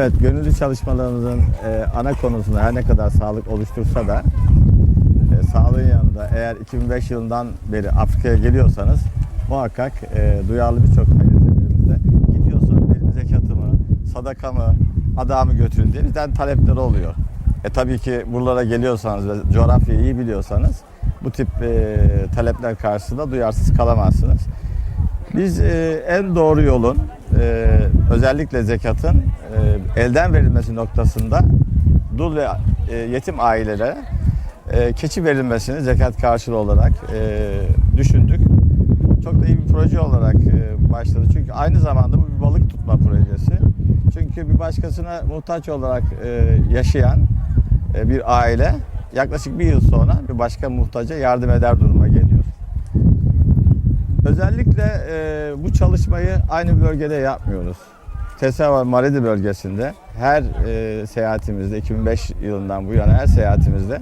Evet, gönüllü çalışmalarımızın e, ana konusunda her ne kadar sağlık oluştursa da e, sağlığın yanında eğer 2005 yılından beri Afrika'ya geliyorsanız muhakkak e, duyarlı birçok hayırseverimizde gidiyorsanız benim zekatımı, sadakamı, adamı götürün diye bizden talepleri oluyor. E tabii ki buralara geliyorsanız ve coğrafyayı iyi biliyorsanız bu tip e, talepler karşısında duyarsız kalamazsınız. Biz e, en doğru yolun e, özellikle zekatın e, elden verilmesi noktasında dul ve e, yetim ailelere e, keçi verilmesini zekat karşılığı olarak e, düşündük. Çok da iyi bir proje olarak e, başladı. Çünkü aynı zamanda bu bir balık tutma projesi. Çünkü bir başkasına muhtaç olarak e, yaşayan e, bir aile yaklaşık bir yıl sonra bir başka muhtaca yardım eder duruma. Özellikle e, bu çalışmayı aynı bölgede yapmıyoruz. Tesava Maridi bölgesinde her e, seyahatimizde 2005 yılından bu yana her seyahatimizde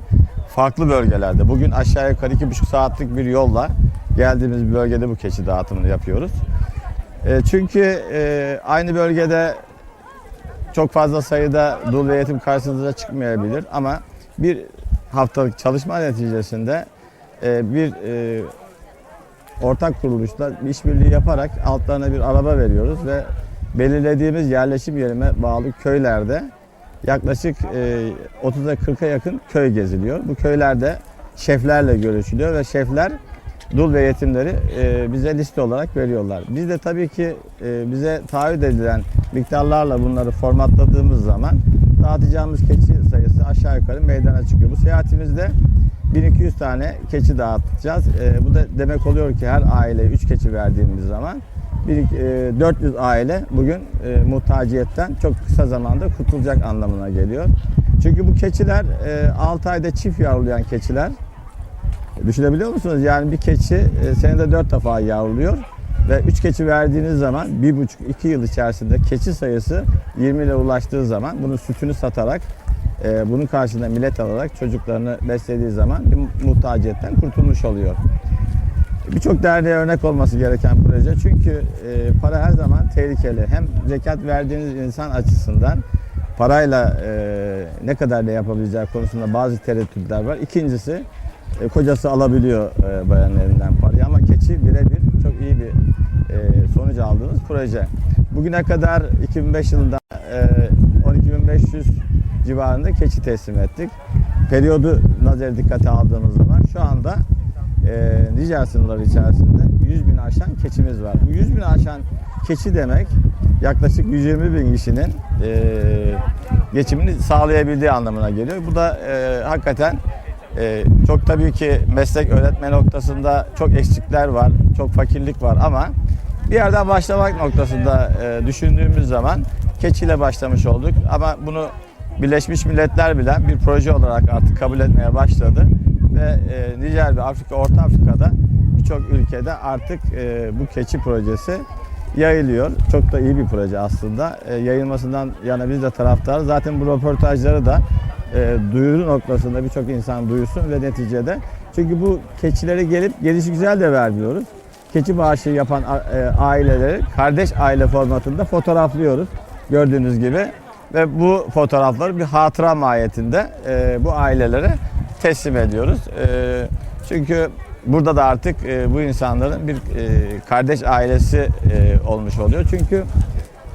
farklı bölgelerde bugün aşağı yukarı iki buçuk saatlik bir yolla geldiğimiz bir bölgede bu keçi dağıtımını yapıyoruz. E, çünkü e, aynı bölgede çok fazla sayıda dul ve yetim karşınıza çıkmayabilir ama bir haftalık çalışma neticesinde e, bir e, ortak kuruluşla işbirliği yaparak altlarına bir araba veriyoruz ve belirlediğimiz yerleşim yerine bağlı köylerde yaklaşık e, 30'a 40'a yakın köy geziliyor. Bu köylerde şeflerle görüşülüyor ve şefler dul ve yetimleri e, bize liste olarak veriyorlar. Biz de tabii ki e, bize taahhüt edilen miktarlarla bunları formatladığımız zaman dağıtacağımız keçi sayısı aşağı yukarı meydana çıkıyor. Bu seyahatimizde 1200 tane keçi dağıtacağız. E, bu da demek oluyor ki her aileye 3 keçi verdiğimiz zaman bir, e, 400 aile bugün e, muhtaciyetten çok kısa zamanda kurtulacak anlamına geliyor. Çünkü bu keçiler e, 6 ayda çift yavrulayan keçiler. Düşünebiliyor musunuz? Yani bir keçi e, senede 4 defa yavruluyor ve 3 keçi verdiğiniz zaman 1,5-2 yıl içerisinde keçi sayısı 20 ile ulaştığı zaman bunun sütünü satarak e, bunun karşılığında millet alarak çocuklarını beslediği zaman bir muhtaciyetten kurtulmuş oluyor. Birçok derneğe örnek olması gereken proje çünkü e, para her zaman tehlikeli. Hem zekat verdiğiniz insan açısından parayla e, ne kadar ne yapabileceği konusunda bazı tereddütler var. İkincisi e, kocası alabiliyor e, bayanın elinden parayı ama keçi birebir çok iyi bir e, sonuç aldığımız proje. Bugüne kadar 2005 yılında e, 12.500 civarında keçi teslim ettik. Periyodu nazar dikkate aldığımız zaman şu anda e, Nijer sınırları içerisinde 100 bin aşan keçimiz var. Bu 100 bin aşan keçi demek yaklaşık 120 bin kişinin e, geçimini sağlayabildiği anlamına geliyor. Bu da e, hakikaten e, çok tabii ki meslek öğretme noktasında çok eksikler var, çok fakirlik var ama bir yerden başlamak noktasında e, düşündüğümüz zaman keçiyle başlamış olduk ama bunu Birleşmiş Milletler bile bir proje olarak artık kabul etmeye başladı ve e, Nijer ve Afrika, Orta Afrika'da birçok ülkede artık e, bu keçi projesi yayılıyor. Çok da iyi bir proje aslında. E, yayılmasından yana biz de taraftarız. Zaten bu röportajları da e, duyuru noktasında birçok insan duysun ve neticede çünkü bu keçileri gelip gelişi güzel de vermiyoruz. Keçi bağışı yapan e, aileleri kardeş aile formatında fotoğraflıyoruz gördüğünüz gibi ve bu fotoğrafları bir hatıra mahiyetinde e, bu ailelere teslim ediyoruz. E, çünkü burada da artık e, bu insanların bir e, kardeş ailesi e, olmuş oluyor. Çünkü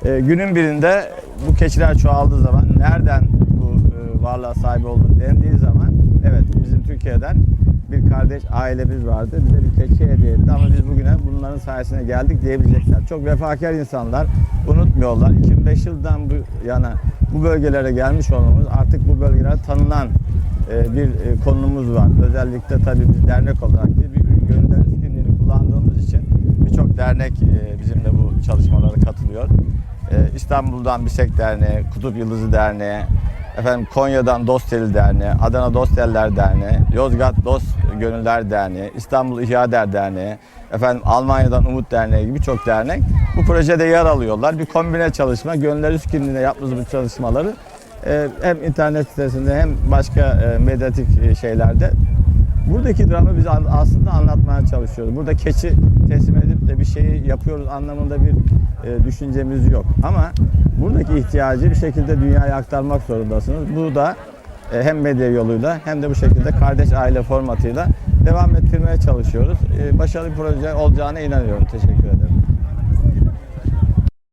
e, günün birinde bu keçiler çoğaldığı zaman nereden bu e, varlığa sahip olduğunu dendiği zaman evet bizim Türkiye'den bir kardeş ailemiz vardı. Bize bir keçi hediye etti ama biz bugüne bunların sayesinde geldik diyebilecekler. Çok vefakar insanlar unutmuyorlar. 2005 yıldan bu yana bu bölgelere gelmiş olmamız artık bu bölgelere tanınan e, bir e, konumuz var. Özellikle tabii biz dernek olarak değil, bir gönüller üstünlüğünü kullandığımız için birçok dernek e, bizimle bu çalışmalara katılıyor. E, İstanbul'dan Bisek Derneği, Kutup Yıldızı Derneği, efendim Konya'dan Dosteli Derneği, Adana Dosteller Derneği, Yozgat Dost Gönüller Derneği, İstanbul İhyader Derneği, efendim Almanya'dan Umut Derneği gibi birçok dernek bu projede yer alıyorlar. Bir kombine çalışma, gönüller üstünlüğüne yaptığımız bu çalışmaları e, hem internet sitesinde hem başka e, medyatik e, şeylerde buradaki dramı biz aslında anlatmaya çalışıyoruz. Burada keçi teslim edip de bir şeyi yapıyoruz anlamında bir düşüncemiz yok. Ama Buradaki ihtiyacı bir şekilde dünyaya aktarmak zorundasınız. Bu da e, hem medya yoluyla hem de bu şekilde kardeş aile formatıyla devam ettirmeye çalışıyoruz. E, Başarılı bir proje olacağına inanıyorum. Teşekkür ederim.